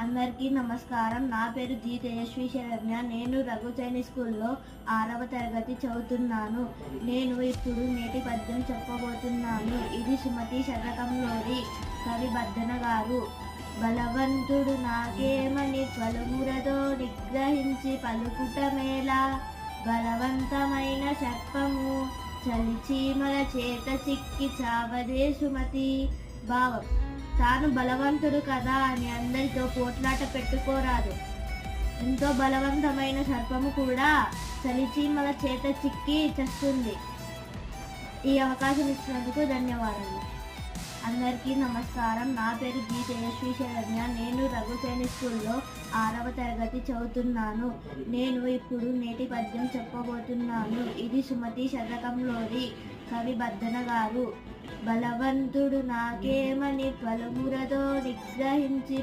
అందరికీ నమస్కారం. నా పేరు జీ తేజస్వి శరణ్య. నేను రఘు చైనీస్ స్కూల్లో ఆరవ తరగతి చదువుతున్నాను. నేను ఇప్పుడు నేటి పద్యం చెప్పబోతున్నాను. ఇది సుమతి శతకంలోని కవి బద్దన గారు. బలవంతుడు నాకేమని పలుమురదో నిగ్రహించి పలుకుటమేలా బలవంతమైన సర్పము చలిచీమల చేత చిక్కి చావదే సుమతి. భావం. తాను బలవంతుడు కదా అని అందరితో పోట్లాట పెట్టుకోరాదు. ఎంతో బలవంతమైన సర్పము కూడా చలిచీమల చేత చిక్కి చస్తుంది. ఈ అవకాశం ఇచ్చినందుకు ధన్యవాదాలు అందరికీ నమస్కారం. నా పేరు జీ తేజస్వి శరణ్య నేను రఘుసేని స్కూల్లో ఆరవ తరగతి చదువుతున్నాను. నేను ఇప్పుడు నేటి పద్యం చెప్పబోతున్నాను. ఇది సుమతి శతకంలోని కవి బద్దన గారు. బలవంతుడు నాకేమని పలుమురదో నిగ్రహించి